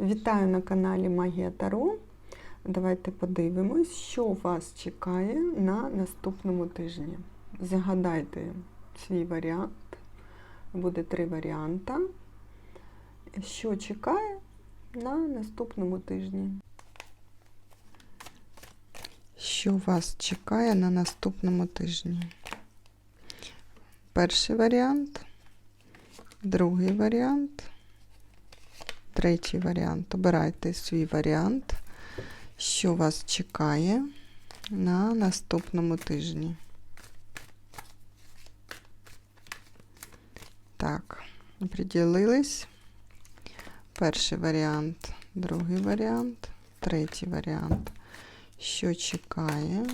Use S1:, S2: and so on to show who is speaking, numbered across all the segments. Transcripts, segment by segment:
S1: Вітаю на каналі Магія Таро. Давайте подивимось, що вас чекає на наступному тижні. Загадайте свій варіант. Буде три варіанти. Що чекає на наступному тижні? Що вас чекає на наступному тижні? Перший варіант, другий варіант. Третій варіант. Обирайте свій варіант, що вас чекає на наступному тижні. Так, оприділились. Перший варіант, другий варіант, третій варіант. Що чекає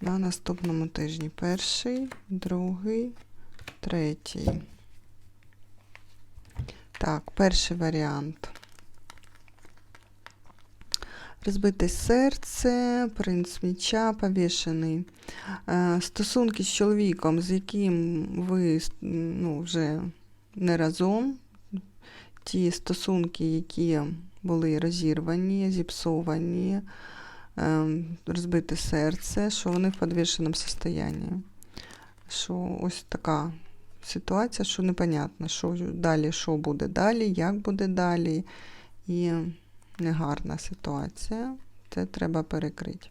S1: на наступному тижні? Перший, другий, третій. Так, перший варіант. Розбите серце, принц міча, повішений. Е, Стосунки з чоловіком, з яким ви ну, вже не разом. Ті стосунки, які були розірвані, зіпсовані, е, розбите серце, що вони в підвішеному стані. Що ось така ситуація, що непонятно, що далі, що буде далі, як буде далі. І негарна ситуація. Це треба перекрити.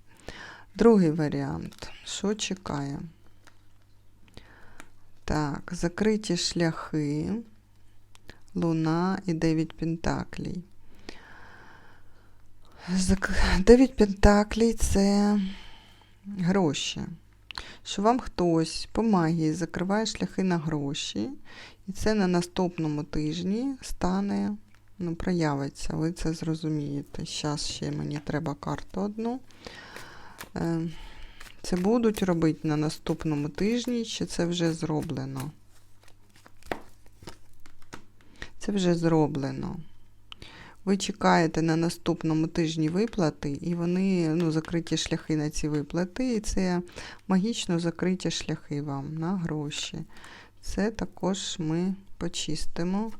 S1: Другий варіант. Що чекає? Так, закриті шляхи, Луна і 9 Пентаклей. Дев'ять Пентаклей це гроші що вам хтось по магії закриває шляхи на гроші, і це на наступному тижні стане, ну, проявиться, ви це зрозумієте. Зараз ще мені треба карту одну. Е, це будуть робити на наступному тижні, чи це вже зроблено? Це вже зроблено. Ви чекаєте на наступному тижні виплати, і вони ну, закриті шляхи на ці виплати, і це магічно закриті шляхи вам на гроші. Це також ми почистимо.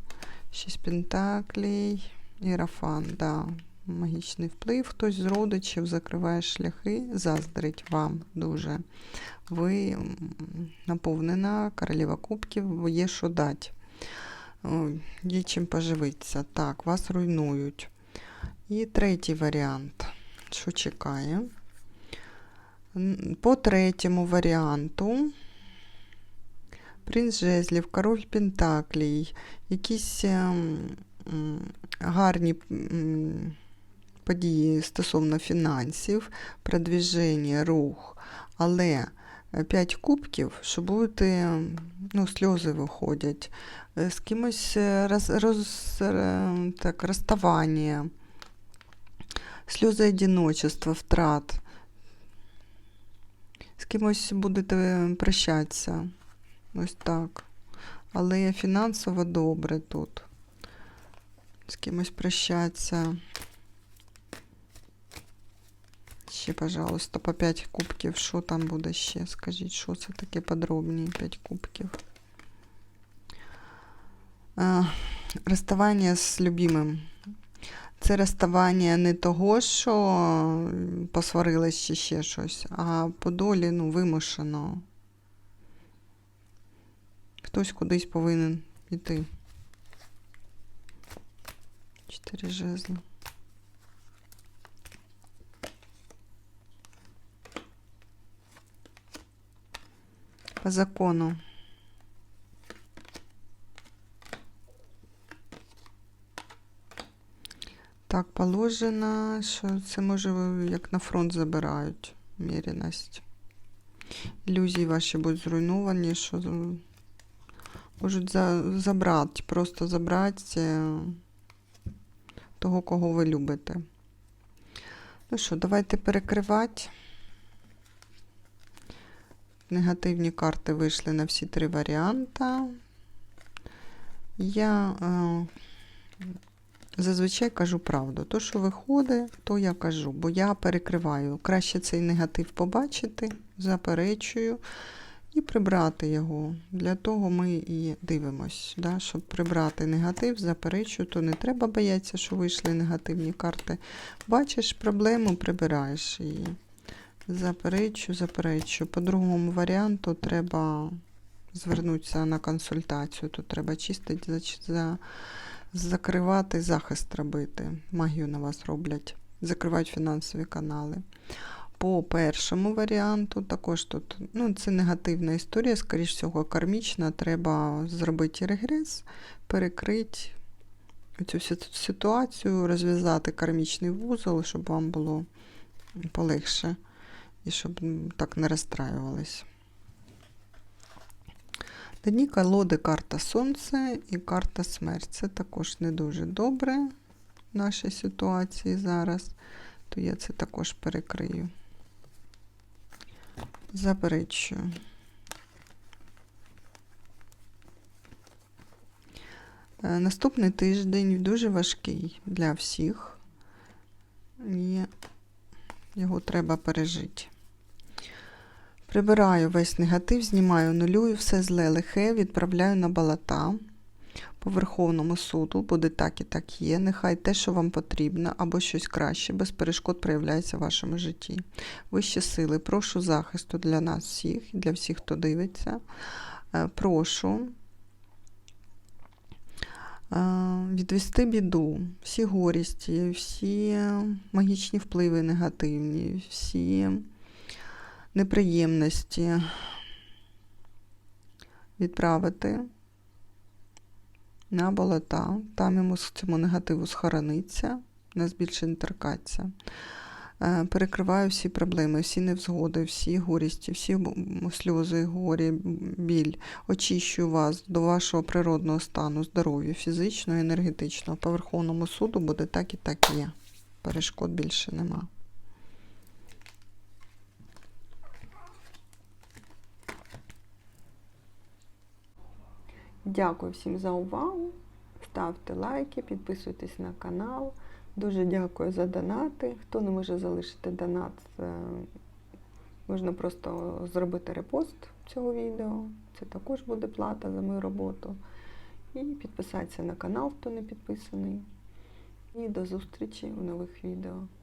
S1: Шість пентаклей, ірафан, да. магічний вплив. Хтось з родичів закриває шляхи, заздрить вам дуже. Ви наповнена королева кубків, є що дати. Є чим поживитися. Так, вас руйнують. І третій варіант. Що чекає? По третьому варіанту. Принц Жезлів, король Пентаклій, якісь гарні події стосовно фінансів, продвіження, рух, але 5 кубків, що будете, ну, сльози виходять, з кимось роз, роз, так, розставання, сльози одиночества, втрат. З кимось будете прощатися. Ось так. Але фінансово добре тут. З кимось прощатися. Ще, пожалуйста, по 5 кубків. Що там буде ще? Скажіть, що це таке подробніше? 5 кубків. А, розставання з любимим. Це розставання не того, що посварились чи ще щось, а по долі ну, вимушено. Хтось кудись повинен йти. Чотири жезли. По закону. Так, положено, що це може як на фронт забирають міряність. Ілюзії ваші будуть зруйновані, що можуть за, забрати, просто забрати того, кого ви любите. Ну що, давайте перекривати. Негативні карти вийшли на всі три варіанти. Я е, зазвичай кажу правду. То, що виходить, то я кажу, бо я перекриваю. Краще цей негатив побачити, заперечую і прибрати його. Для того ми і дивимось, да, щоб прибрати негатив, заперечу, то не треба боятися, що вийшли негативні карти. Бачиш проблему, прибираєш її. Заперечу, заперечу. По другому варіанту треба звернутися на консультацію. Тут треба чистити, за, за, закривати, захист робити. Магію на вас роблять. Закривають фінансові канали. По першому варіанту, також тут ну, це негативна історія, скоріш всього, кармічна. Треба зробити регрес, перекрити цю ситуацію, розв'язати кармічний вузол, щоб вам було полегше і щоб так не розстраювались. На дні колоди карта Сонце і карта Смерть. Це також не дуже добре в нашій ситуації зараз, то я це також перекрию. Заперечую. Е, Наступний тиждень дуже важкий для всіх. Його треба пережити. Прибираю весь негатив, знімаю, нулюю, все зле лихе, відправляю на балата. По Верховному суду буде так і так є. Нехай те, що вам потрібно, або щось краще, без перешкод проявляється в вашому житті. Вищі сили, прошу захисту для нас всіх, для всіх, хто дивиться. Е, Прошу відвести біду, всі горісті, всі магічні впливи негативні, всі неприємності відправити на болота. Там йому з цьому негативу схорониться, нас більше не торкаться. Е, Перекриваю всі проблеми, всі невзгоди, всі горісті, всі сльози, горі, біль. Очищую вас до вашого природного стану, здоров'я, фізичного енергетичного. По Верховному суду буде так і так є. Перешкод більше нема. Дякую всім за увагу. Ставте лайки, підписуйтесь на канал. Дуже дякую за донати. Хто не може залишити донат, е, можна просто зробити репост цього відео. Це також буде плата за мою роботу. І підписатися на канал, хто не підписаний. І до зустрічі у нових відео.